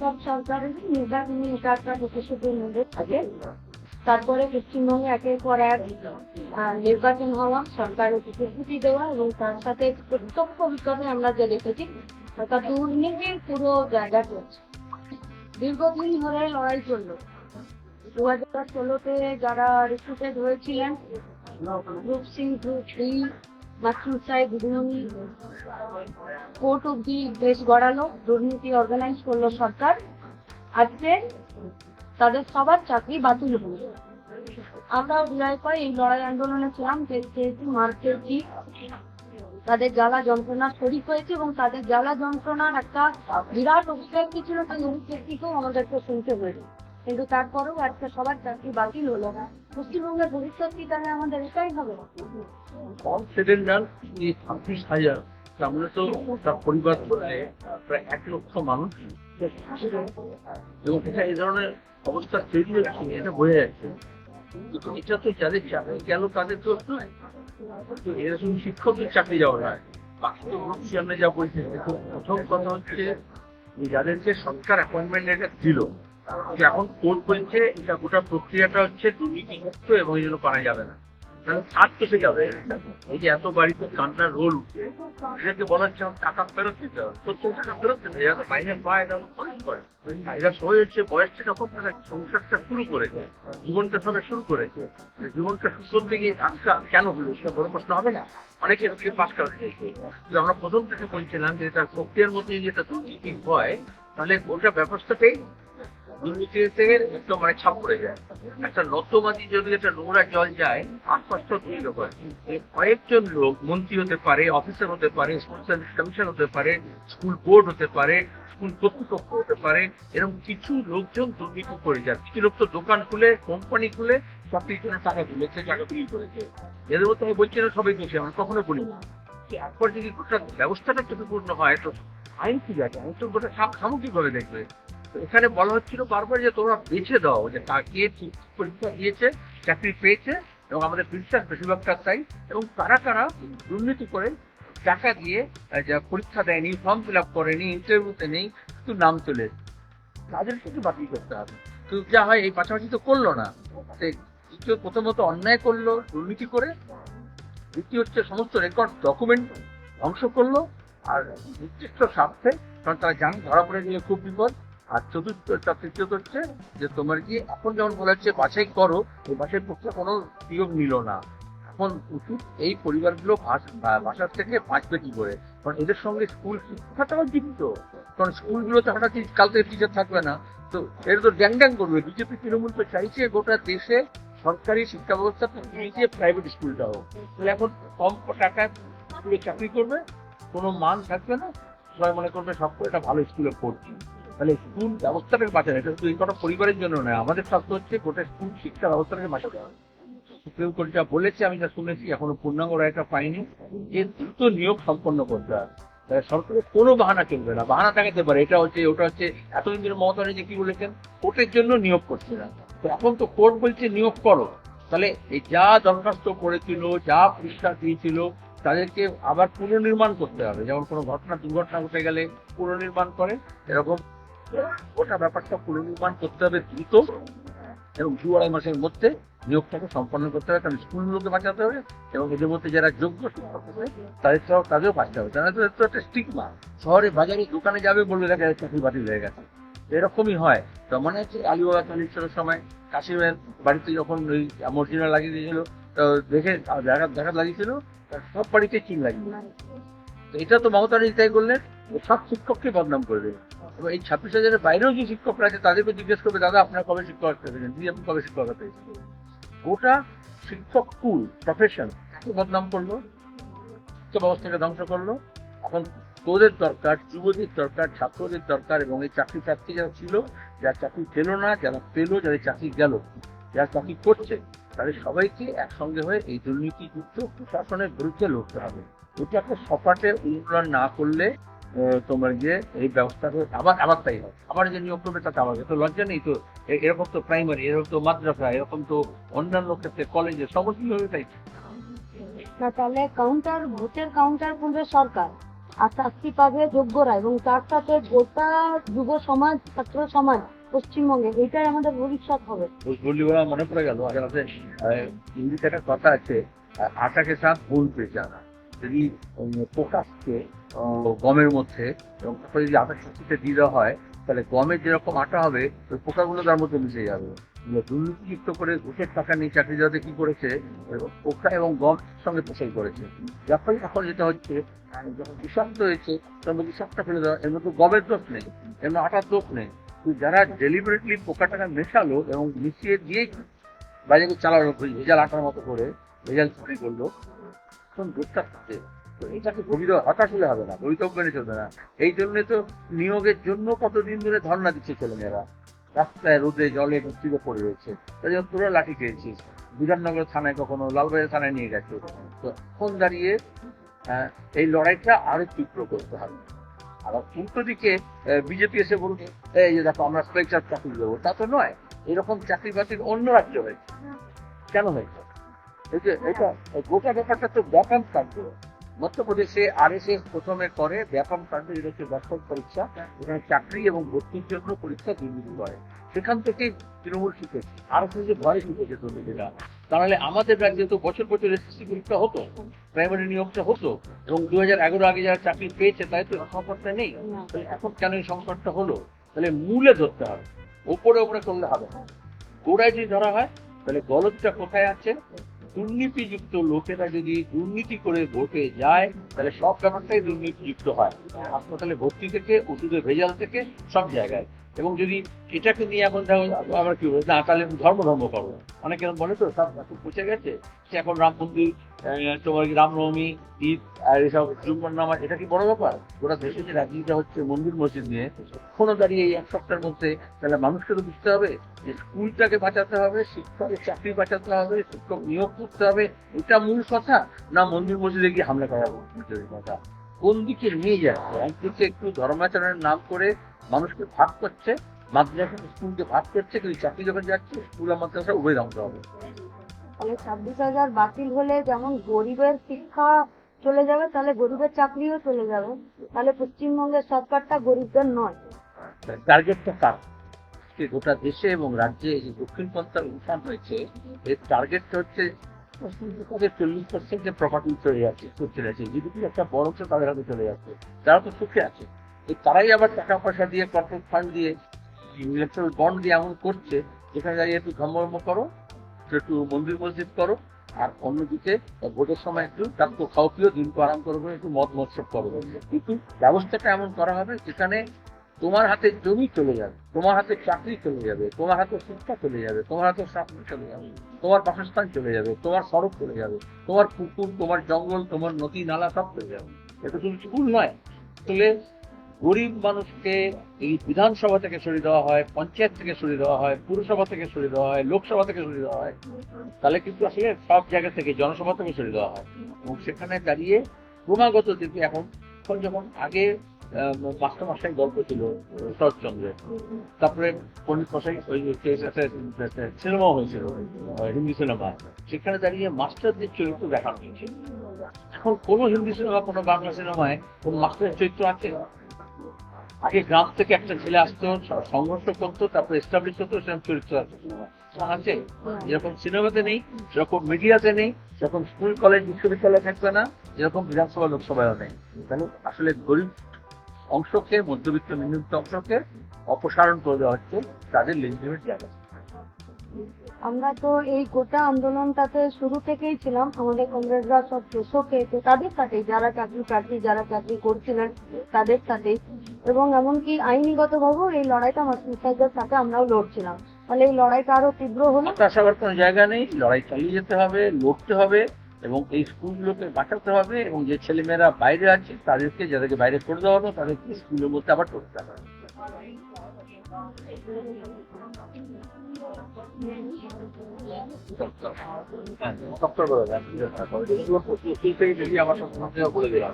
সব সরকারের নির্বাচনী কাজটা প্রতিশ্রুতির মধ্যে থাকে তারপরে পশ্চিমবঙ্গে একের পর এক নির্বাচন হওয়া সরকারের প্রতিশ্রুতি দেওয়া এবং তার সাথে প্রত্যক্ষ অভিজ্ঞতা আমরা যে দেখেছি অর্থাৎ দুর্নীতির পুরো জায়গা চলছে। দীর্ঘদিন ধরে লড়াই চলল। দু হাজার ষোলোতে যারা রিক্রুটেড হয়েছিলেন গ্রুপ সি গ্রুপ ডি সাহেব বিধুমনি কোর্ট অব্দি বেশ গড়ালো, দুর্নীতি অর্গানাইজ করল সরকার। আজকে তাদের সবার চাকরি বাতিল হলো। আমরা বিজয় পাই এই লড়াই আন্দোলনে ছিলাম যেহেতু মার খেয়েছি তাদের জ্বালা যন্ত্রণা শরিক হয়েছে এবং তাদের জ্বালা যন্ত্রণার একটা বিরাট অভিব্যক্তি ছিল সেই আমাদেরকে শুনতে হয়েছে কিন্তু তারপরেও আজকে সবার চাকরি বাতিল হলো পশ্চিমবঙ্গের ভবিষ্যৎ কি তাহলে আমাদের এটাই হবে? ছাব্বিশ হাজার। আমরা তো তার পরিবার প্রায় এক লক্ষ মানুষ। এবং এটা এই ধরনের অবস্থা তৈরি হচ্ছে, এটা বোঝা যাচ্ছে। এটা তো যাদের চাকরি গেল তাদের তো নয়? এরকম শিক্ষকের চাকরি যাওয়া নয়। বাকি তো যা বলছি প্রথম কথা হচ্ছে, যাদেরকে সরকার অ্যাপয়েন্টমেন্ট এটা দিল এখন কোর্ট বলছে এটা গোটা প্রক্রিয়াটা হচ্ছে দুর্নীতিমুক্ত এবং এই জন্য করা যাবে না। কারণ ছাড় তো সে যাবে। এই যে এত বাড়িতে কান্নার রোল উঠছে, এদেরকে বলা হচ্ছে টাকা ফেরত দিতে হবে। প্রত্যেক টাকা ফেরত দিতে হবে। বাইরে পায় এরা খরচ করে। এরা সবাই হচ্ছে বয়সটা যখন তারা সংসারটা শুরু করেছে জীবনটা সবে শুরু করেছে জীবনটা শুরু করতে গিয়ে কেন হলো সেটা বড় প্রশ্ন হবে না? অনেকে এরকম পাস করে আমরা প্রথম থেকে বলছিলাম যে তার প্রক্রিয়ার মধ্যে যেটা দুর্নীতি হয়, তাহলে গোটা ব্যবস্থাটাই একটু মানে ছাপ পড়ে যায়। একটা যদি একটা নোংরা জল যায়, আশপাশটা কয়েকজন লোক মন্ত্রী হতে পারে, অফিসার হতে পারে স্কুল সার্ভিস কমিশন হতে পারে স্কুল বোর্ড হতে পারে স্কুল কর্তৃপক্ষ হতে পারে, এরকম কিছু লোকজন দুর্নীতি করে যায়। কিছু লোক তো দোকান খুলে কোম্পানি খুলে সব জন্য টাকা তুলেছে, টাকা বিক্রি করেছে। এদের মধ্যে আমি বলছি না সবাই দোষী, আমরা কখনো বলি না। একবার যদি ব্যবস্থাটা ত্রুটিপূর্ণ হয়, তো আইন কি আছে? আইন তো গোটা সামগ্রিকভাবে দেখবে। এখানে বলা হচ্ছিল বারবার যে তোমরা বেছে দাও যে কে ঠিক পরীক্ষা দিয়েছে, চাকরি পেয়েছে এবং আমাদের বিশ্বাস বেশিরভাগটা তাই এবং কারা কারা দুর্নীতি করে টাকা দিয়ে পরীক্ষা দেয়নি ফর্ম ফিল আপ করেনি ইন্টারভিউতে নেই, কিন্তু নাম চলে। তাদের সাথে বাতিল করতে হবে? তো যা হয়, এই পাশাপাশি তো করল না। দ্বিতীয়, প্রথমত অন্যায় করল, দুর্নীতি করে। দ্বিতীয় হচ্ছে সমস্ত রেকর্ড ডকুমেন্ট ধ্বংস করল। আর নির্দিষ্ট স্বার্থে, কারণ তারা জান ধরা পড়ে গেলে খুব বিপদ। আর চতুর্থ তার তৃতীয়ত হচ্ছে যে তোমার কি, এখন যেমন বলা হচ্ছে বাছাই করো, এই বাছাই পক্ষে কোনো নিয়োগ নিল না। এখন উচিত এই পরিবারগুলো বাসার থেকে বাঁচবে কি করে? কারণ এদের সঙ্গে স্কুল শিক্ষাটাও জীবিত। কারণ স্কুলগুলোতে হঠাৎ কাল থেকে টিচার থাকবে না। তো এটা তো ড্যাং ড্যাং করবে। বিজেপি, তৃণমূল তো চাইছে গোটা দেশে সরকারি শিক্ষা ব্যবস্থা মিলিয়ে প্রাইভেট স্কুলটা হোক তাহলে এখন কম টাকায় স্কুলে চাকরি করবে, কোনো মান থাকবে না। সবাই মনে করবে সব একটা ভালো স্কুলে পড়ছি। তাহলে স্কুল ব্যবস্থাটাকে বাঁচানো, এটা শুধু এই পরিবারের জন্য নয়, আমাদের স্বার্থ হচ্ছে গোটা স্কুল শিক্ষা ব্যবস্থাটাকে বাঁচাতে হবে। সুপ্রিম কোর্ট যা বলেছে, আমি যা শুনেছি, এখনও পূর্ণাঙ্গ রায়টা পাইনি। যে দ্রুত নিয়োগ সম্পন্ন করতে হবে। সরকারের কোনো বাহানা চলবে না, বাহানা দেখাতে পারে। এটা হচ্ছে, ওটা হচ্ছে, এতদিন ধরে মমতা ব্যানার্জি কি বলেছেন? কোর্টের জন্য নিয়োগ করছে না। তো এখন তো কোর্ট বলছে, নিয়োগ করো। তাহলে এই যা দরখাস্ত করেছিল, যা পরীক্ষা দিয়েছিল, তাদেরকে আবার পুনর্নির্মাণ করতে হবে। যেমন কোনো ঘটনা, দুর্ঘটনা ঘটে গেলে পুনর্নির্মাণ করে, এরকম গোটা ব্যাপারটা পুনর্নির্মাণ করতে হবে দ্রুত এবং দু আড়াই মাসের মধ্যে নিয়োগটাকে সম্পন্ন করতে হবে, কারণ স্কুলগুলোকে বাঁচাতে হবে এবং এদের মধ্যে যারা যোগ্য তাদের সব তাদেরও বাঁচতে হবে। তাহলে তো একটা স্টিগমা শহরে বাজারে দোকানে যাবে বলবে দেখা যায় চাকরি বাতিল হয়ে গেছে। এরকমই হয়। তো মনে হচ্ছে আলিবাবা কালেকশনের সময় কাশিমের বাড়িতে যখন ওই মর্জিনা লাগিয়ে দিয়েছিল, তো দেখে দেখা দেখা লাগিয়েছিল তার সব বাড়িতে চিন লাগিয়ে তো এটা তো মমতা ব্যানার্জি তাই করলেন সব শিক্ষককে বদনাম করে দেবে। এবং এই ছাব্বিশ হাজারের বাইরেও যে শিক্ষকরা আছে, তাদেরকে জিজ্ঞেস করবে, দাদা, আপনার কবে শিক্ষক পেয়েছেন দিদি, আপনি কবে শিক্ষকতা পেয়েছেন গোটা শিক্ষক স্কুল প্রফেশন বদনাম করল, শিক্ষা ব্যবস্থাকে ধ্বংস করল। এখন তোদের দরকার যুবদের দরকার, ছাত্রদের দরকার এবং এই চাকরি প্রার্থী যারা ছিল, যারা চাকরি পেল না, যারা পেল, যাদের চাকরি গেল, যারা চাকরি করছে, তাদের সবাইকে একসঙ্গে হয়ে এই দুর্নীতিযুক্ত প্রশাসনের বিরুদ্ধে লড়তে হবে। এটাকে সপাটে উন্নয়ন না করলে তোমার যে এই ব্যবস্থা আবার আবার তাই হয়। আবার যে নিয়োগ করবে তাতে আবার তো লজ্জা নেই তো? এরকম তো প্রাইমারি এরকম তো মাদ্রাসা এরকম তো অন্যান্য ক্ষেত্রে কলেজে সমস্ত হবে তাই। না তাহলে কাউন্টার ভোটের কাউন্টার করবে সরকার। আর চাকরি পাবে যোগ্যরা এবং তার সাথে গোটা যুব সমাজ ছাত্র সমাজ পশ্চিমবঙ্গে এটাই আমাদের ভবিষ্যৎ হবে। বললি মনে পড়ে গেল আগে আমাদের হিন্দিতে একটা কথা আছে আটাকে সাথ বলতে জানা যদি আহ, গমের মধ্যে এবং তারপরে যদি আটা শক্তিতে দিয়ে দেওয়া হয়, তাহলে গমের যেরকম আটা হবে, ওই পোকাগুলো তার মধ্যে মিশে যাবে। দুর্নীতিযুক্ত করে ঘুষের টাকা নিয়ে চাকরি দেওয়াতে কি করেছে পোকা এবং গম সঙ্গে পোষাই করেছে। যার ফলে এখন যেটা হচ্ছে যখন বিষাক্ত হয়েছে, তখন বিষাক্ত ফেলে দেওয়া, এর মধ্যে গমের দোষ নেই, এর মধ্যে আটার দোষ নেই। যারা ডেলিভারেটলি পোকাটাকে মেশালো এবং মিশিয়ে দিয়েই বাইরে ওই ভেজাল আটার মতো করে, ভেজাল তৈরি করল, তখন দোষটা থাকে তো এটাকে গভীর হতাশ হলে হবে না বৈতব্য মেনে চলবে না। এই জন্য তো নিয়োগের জন্য কতদিন ধরে ধর্ণা দিচ্ছে ছেলেমেয়েরা। রাস্তায়, রোদে, জলে বৃষ্টিতে পড়ে রয়েছে। তাই জন্য তোরা লাঠি খেয়েছিস। বিধাননগর থানায় কখনো, লালবাজার থানায় নিয়ে গেছে। তো এখন দাঁড়িয়ে এই লড়াইটা আরও তীব্র করতে হবে। আবার উল্টো দিকে বিজেপি এসে বলছে, এই যে দেখো, আমরা স্পেশাল চাকরি দেবো। তা তো নয়। এরকম চাকরি বাতিল অন্য রাজ্য হয়েছে। কেন হয়েছে? এটা, গোটা ব্যাপারটা তো ব্যাপক কাণ্ড মধ্যপ্রদেশে আর এস এস প্রথমে করে ব্যাপক কাণ্ড যেটা হচ্ছে ব্যাপক পরীক্ষা এখানে চাকরি এবং ভর্তির জন্য পরীক্ষা দুর্নীতি করে সেখান থেকে তৃণমূল শিখেছে আর এস এস ভয় শিখেছে দুর্নীতিটা তাহলে আমাদের রাজ্যে তো বছর বছর এসএসসি পরীক্ষা হতো প্রাইমারি নিয়োগটা হতো এবং দু হাজার এগারো আগে যারা চাকরি পেয়েছে তাই তো সংকটটা নেই। তাহলে এখন কেন এই সংকটটা হলো? তাহলে মূলে ধরতে হবে ওপরে ওপরে করলে হবে না। গোড়ায় যদি ধরা হয় তাহলে গলতটা কোথায় আছে? দুর্নীতিযুক্ত লোকেরা যদি দুর্নীতি করে ভোটে যায়, তাহলে সব ব্যাপারটাই দুর্নীতিযুক্ত হয়। হাসপাতালে ভর্তি থেকে, ওষুধের ভেজাল থেকে সব জায়গায়। এবং যদি এটাকে নিয়ে এখন আমরা কি বলব, না, তাহলে ধর্ম ধর্ম করব। অনেকে বলে তো সব এখন পচে গেছে। সে এখন রাম মন্দির তোমার কি রামনবমী ঈদ, আর এসব জুম্মার নামাজ, এটা কি বড় ব্যাপার? গোটা দেশে যে রাজনীতিটা হচ্ছে, মন্দির মসজিদ নিয়ে, এখনও দাঁড়িয়ে এই এক সপ্তাহের মধ্যে তাহলে মানুষকে তো বুঝতে হবে যে স্কুলটাকে বাঁচাতে হবে, শিক্ষকের চাকরি বাঁচাতে হবে, শিক্ষক নিয়োগ করতে হবে, এটা মূল কথা। না মন্দির মসজিদে গিয়ে হামলা করা কথা কোন দিকে নিয়ে যাচ্ছে? একদিকে একটু ধর্মাচরণের নাম করে মানুষকে ভাগ করছে মাদ্রাসা স্কুলকে ভাগ করছে কিন্তু চাকরি যখন যাচ্ছে স্কুল আর মাদ্রাসা উভয় ধ্বংস হবে। তাহলে ছাব্বিশ হাজার বাতিল হলে যেমন গরিবের শিক্ষা চলে যাবে তাহলে গরিবের চাকরিও চলে যাবে। তাহলে পশ্চিমবঙ্গের সরকারটা গরিবদের নয়। টার্গেটটা কার? গোটা দেশে এবং রাজ্যে এই যে দক্ষিণ পন্থার উত্থান হয়েছে এর টার্গেটটা হচ্ছে চল্লিশ পার্সেন্টের প্রপার্টি চলে যাচ্ছে চলে যাচ্ছে জিডিপির একটা বড় অংশ তাদের হাতে চলে যাচ্ছে। তারা তো সুখে আছে। তারাই আবার টাকা পয়সা দিয়ে কর্পোরেট ফান্ড দিয়ে ইলেকট্রাল বন্ড দিয়ে এমন করছে, যেখানে দাঁড়িয়ে একটু ধর্ম করো, একটু মন্দির মসজিদ করো, আর অন্যদিকে ভোটের সময় একটু তার তো খাও পিও, দিন তো আরাম করবে একটু মদ মৎসব করবে কিন্তু ব্যবস্থাটা এমন করা হবে যেখানে তোমার হাতে জমি চলে যাবে, তোমার হাতে চাকরি চলে যাবে, তোমার হাতে শিক্ষা চলে যাবে, তোমার হাতে চাকরি চলে যাবে, তোমার বাসস্থান চলে যাবে, তোমার সড়ক চলে যাবে, তোমার পুকুর, তোমার জঙ্গল, তোমার নদী, নালা সব চলে যাবে। এটা শুধু স্কুল নয় আসলে গরিব মানুষকে এই বিধানসভা থেকে সরিয়ে দেওয়া হয়, পঞ্চায়েত থেকে সরিয়ে দেওয়া হয়, পুরসভা থেকে সরিয়ে দেওয়া হয়, লোকসভা থেকে সরিয়ে দেওয়া হয়, তাহলে কিন্তু আসলে সব জায়গা থেকে জনসভা থেকে সরিয়ে দেওয়া হয়। এবং সেখানে দাঁড়িয়ে ক্রমাগত দেখবি এখন যখন আগে মাস্টার মাস্টার গল্প ছিল শরৎচন্দ্রের। তারপরে পণ্ডিত মশাই ওই যে একটা সিনেমা হয়েছিল হিন্দি সিনেমা সেখানে দাঁড়িয়ে মাস্টারদের চরিত্র দেখানো হয়েছে। এখন কোনো হিন্দি সিনেমা কোনো বাংলা সিনেমায় কোন মাস্টারের চরিত্র আছে? আগে গ্রাম থেকে একটা ছেলে আসতো সংঘর্ষ করতো, তারপরে এস্টাবলিশ হতো সেরকম চরিত্র আছে আছে? যেরকম সিনেমাতে নেই, সেরকম মিডিয়াতে নেই, সেরকম স্কুল কলেজ বিশ্ববিদ্যালয় থাকবে না, যেরকম বিধানসভা, লোকসভায়ও নেই। তাহলে আসলে গরিব অংশকে মধ্যবিত্ত নিম্নবিত্ত অংশকে অপসারণ করে দেওয়া হচ্ছে তাদের লেজিটিমেট জায়গা। আমরা তো এই গোটা আন্দোলনটাতে শুরু থেকেই ছিলাম আমাদের কংগ্রেসরা সব কৃষকে তো তাদের সাথেই যারা চাকরি প্রার্থী যারা চাকরি করছিলেন তাদের সাথেই এবং এমনকি আইনিগতভাবেও এই লড়াইটা মাস্টারদের সাথে আমরাও লড়ছিলাম। ফলে এই লড়াইটা আরও তীব্র হলো। হতাশ হওয়ার কোনো জায়গা নেই লড়াই চালিয়ে যেতে হবে লড়তে হবে। এবং এই স্কুলগুলোকে বাঁচাতে হবে এবং যে ছেলেমেয়েরা বাইরে আছে তাদেরকে যাদেরকে বাইরে করে দেওয়া হবে তাদেরকে স্কুলের মধ্যে আবার করতে হবে ডক্টর ডক্টর বলে দেন। যদি আমার সাথে বলে দিলাম